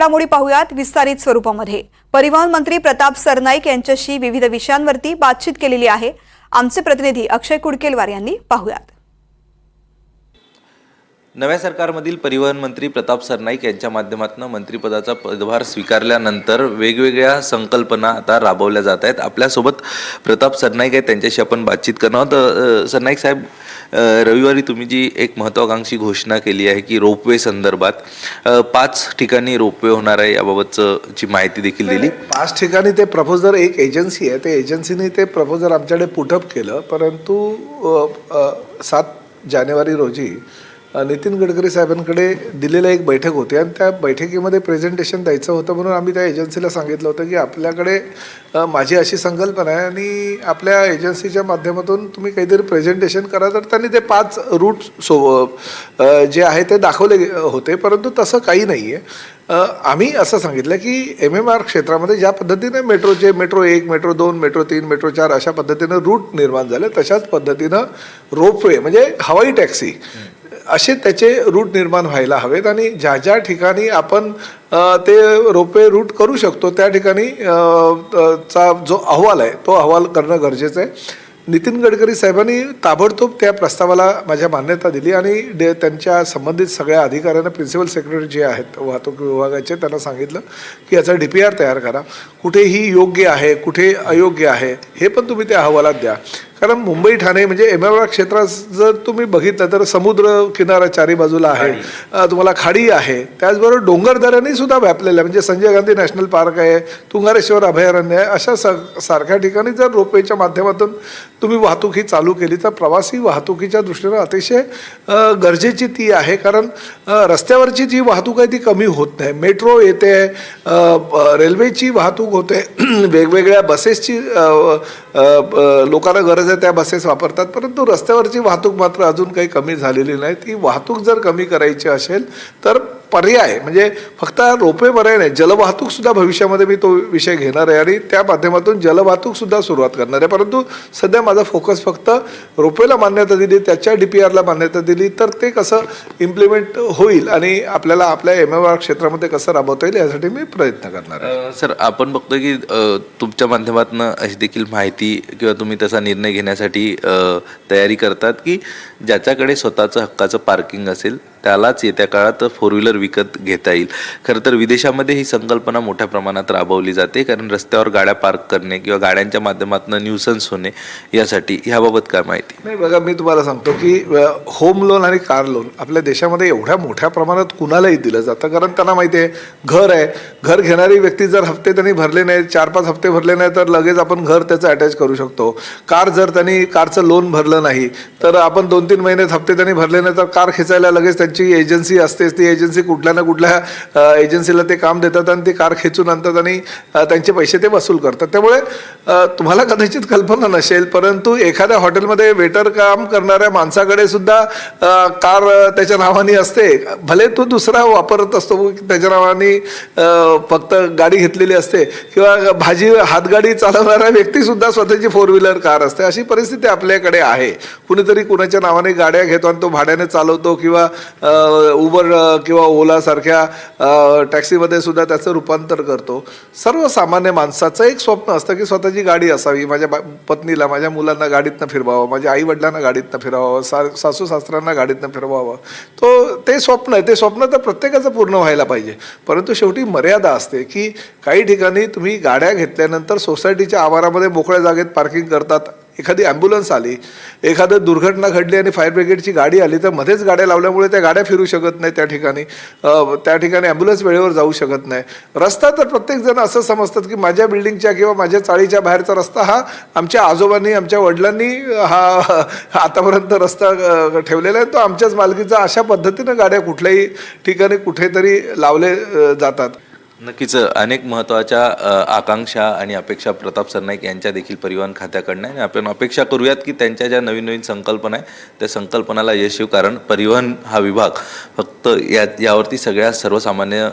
घडामोडी पाहूयात विस्तारित स्वरूपामध्ये. परिवहन मंत्री प्रताप सरनाईक यांच्याशी विविध विषयांवरती बातचीत केलेली आहे. आमचे प्रतिनिधी अक्षय कुडकेलवार यांनी पाहूयात. नव्या सरकारमधील परिवहन मंत्री प्रताप सरनाईक यांच्या माध्यमातून मंत्रिपदाचा पदभार स्वीकारल्यानंतर वेगवेगळ्या संकल्पना आता राबवल्या जात आहेत. आपल्यासोबत प्रताप सरनाईक आहेत. त्यांच्याशी आपण बातचीत करणार आहोत. सरनाईक साहेब रविवारी तुम्ही जी एक महत्त्वाकांक्षी घोषणा केली आहे की रोपवे संदर्भात पाच ठिकाणी रोपवे होणार आहे याबाबतचं ची माहिती देखील दिली. पाच ठिकाणी ते प्रपोजर एक एजन्सी आहे ते एजन्सीने ते प्रपोजर आमच्याकडे पुटअप केलं परंतु सात जानेवारी रोजी नितीन गडकरी साहेबांकडे दिलेल्या एक बैठक होती आणि त्या बैठकीमध्ये प्रेझेंटेशन द्यायचं होतं म्हणून आम्ही त्या एजन्सीला सांगितलं होतं की आपल्याकडे माझी अशी संकल्पना आहे आणि आपल्या एजन्सीच्या माध्यमातून तुम्ही काहीतरी प्रेझेंटेशन करा. तर त्यांनी ते पाच रूट सो जे आहे ते दाखवले होते. परंतु तसं काही नाही आहे आम्ही असं सांगितलं की एम एम आर क्षेत्रामध्ये ज्या पद्धतीने मेट्रोचे मेट्रो एक मेट्रो दोन मेट्रो तीन मेट्रो चार अशा पद्धतीनं रूट निर्माण झाले तशाच पद्धतीनं रोपवे म्हणजे हवाई टॅक्सी असे त्याचे रूट निर्माण व्हायला हवेत आणि ज्या ज्या ठिकाणी आपण ते रोपे रूट करू शकतो त्या ठिकाणी चा जो अहवाल आहे तो अहवाल करणं गरजेचं आहे. नितीन गडकरी साहेबांनी ताबडतोब त्या प्रस्तावाला माझ्या मान्यता दिली आणि डे त्यांच्या संबंधित सगळ्या अधिकाऱ्यांना प्रिन्सिपल सेक्रेटरी जे आहेत वाहतूक विभागाचे त्यांना सांगितलं की याचा डी पी आर तयार करा. कुठेही योग्य आहे कुठे अयोग्य आहे हे पण तुम्ही त्या अहवालात द्या. कारण मुंबई ठाणे म्हणजे एम एम आर क्षेत्रात जर तुम्ही बघितलं तर समुद्र किनारा चारी बाजूला आहे. तुम्हाला खाडी आहे. त्याचबरोबर डोंगरदऱ्यांनी सुद्धा व्यापलेलं आहे. म्हणजे संजय गांधी नॅशनल पार्क आहे तुंगारेश्वर अभयारण्य आहे. अशा स सारख्या ठिकाणी जर रोपवेच्या माध्यमातून तुम्ही वाहतूक ही चालू केली तर प्रवासी वाहतुकीच्या दृष्टीनं अतिशय गरजेची ती आहे. कारण रस्त्यावरची जी वाहतूक आहे ती कमी होत नाही. मेट्रो येते रेल्वेची वाहतूक होते. वेगवेगळ्या बसेसची लोकांना गरज आहे त्या बसेस वापरतात परंतु रस्त्यावरची वाहतूक मात्र अजून काही कमी झालेली नाही. ती वाहतूक जर कमी करायची असेल तर पर्याय. म्हणजे फक्त रोपवे पर्याय नाही जलवाहतूक सुद्धा भविष्यामध्ये मी तो विषय घेणार आहे आणि त्या माध्यमातून जलवाहतूक सुद्धा सुरुवात करणार आहे. परंतु सध्या माझा फोकस फक्त रोपवेला मान्यता दिली त्याच्या डी पी आरला मान्यता दिली तर ते कसं इम्प्लिमेंट होईल आणि आपल्याला आपल्या एम एम आर क्षेत्रामध्ये कसं राबवता येईल यासाठी मी प्रयत्न करणार आहे. सर आपण बघतोय की तुमच्या माध्यमातून अशी देखील माहिती किंवा तुम्ही तसा निर्णय घेण्यासाठी तयारी करतात की ज्याच्याकडे स्वतःचं हक्काचं पार्किंग असेल त्यालाच येत्या काळात फोर व्हीलर विकत घेता येईल. खरं तर विदेशामध्ये ही संकल्पना मोठ्या प्रमाणात राबवली जाते कारण रस्त्यावर गाड्या पार्क करणे किंवा गाड्यांच्या माध्यमातून न्यूसन्स होणे यासाठी ह्याबाबत काय माहिती? नाही बघा मी तुम्हाला सांगतो की होम लोन आणि कार लोन आपल्या देशामध्ये एवढ्या मोठ्या प्रमाणात कुणालाही दिलं जातं. कारण त्यांना माहिती आहे घर आहे. घर घेणारी व्यक्ती जर हप्ते त्यांनी भरले नाही चार पाच हप्ते भरले नाही तर लगेच आपण घर त्याचं अटॅच करू शकतो. कार जर त्यांनी कारचं लोन भरलं नाही तर आपण दोन तीन महिन्यात हप्ते त्यांनी भरले नाही तर कार खेचायला लगेच त्यांची एजन्सी असतेच ती एजन्सी कुठल्या ना कुठल्या एजन्सीला ते काम देतात आणि ती कार खेचून आणतात आणि त्यांचे पैसे ते वसूल करतात. त्यामुळे तुम्हाला कदाचित कल्पना नसेल परंतु एखाद्या हॉटेलमध्ये वेटर काम करणाऱ्या माणसाकडे सुद्धा कार त्याच्या नावाने असते. भले तो दुसरा वापरत असतो त्याच्या नावाने फक्त गाडी घेतलेली असते किंवा भाजी हातगाडी चालवणारा व्यक्ती सुद्धा स्वतःची फोर व्हीलर कार असते. अशी परिस्थिती आपल्याकडे आहे. कुणीतरी कुणाच्या नावाने गाड्या घेतो आणि तो भाड्याने चालवतो किंवा उबर किंवा ओलासारख्या टॅक्सीमध्ये सुद्धा त्याचं रूपांतर करतो. सर्वसामान्य माणसाचं एक स्वप्न असतं की स्वतःची गाडी असावी माझ्या बा- पत्नीला माझ्या मुलांना गाडीतनं फिरवावं माझ्या आई वडिलांना गाडीतनं फिरवावं सा सासू सासऱ्यांना गाडीतनं फिरवावं. तो ते स्वप्न आहे. ते स्वप्न तर प्रत्येकाचं पूर्ण व्हायला पाहिजे. परंतु शेवटी मर्यादा असते की काही ठिकाणी तुम्ही गाड्या घेतल्यानंतर सोसायटीच्या आवारामध्ये मोकळ्या जागेत पार्किंग करतात. एखादी ॲम्ब्युलन्स आली एखादं दुर्घटना घडली आणि फायर ब्रिगेडची गाडी आली तर मध्येच गाड्या लावल्यामुळे त्या गाड्या फिरू शकत नाही त्या ठिकाणी. त्या ठिकाणी ॲम्ब्युलन्स वेळेवर जाऊ शकत नाही. रस्ता तर प्रत्येकजण असं समजतात की माझ्या बिल्डिंगच्या किंवा माझ्या चाळीच्या बाहेरचा रस्ता हा आमच्या आजोबांनी आमच्या वडिलांनी हा आतापर्यंत रस्ता ठेवलेला आहे. तो आमच्याच मालकीचा अशा पद्धतीनं गाड्या कुठल्याही ठिकाणी कुठेतरी लावले जातात. नक्कीच अनेक महत्त्वाच्या आकांक्षा आणि अपेक्षा प्रताप सरनाईक यांच्या देखील परिवहन खात्याकडनं आहे. आणि आपण अपेक्षा करूयात की त्यांच्या ज्या नवीन नवीन संकल्पना आहे त्या संकल्पनाला यश येऊ कारण परिवहन हा विभाग फक्त या यावरती सगळ्या सर्वसामान्य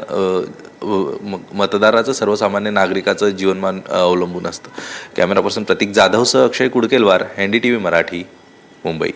म- मतदाराचं सर्वसामान्य नागरिकाचं जीवनमान अवलंबून असतं. Camera person Pratik जाधवसह Akshay Kudkelwar N D T V Marathi Mumbai.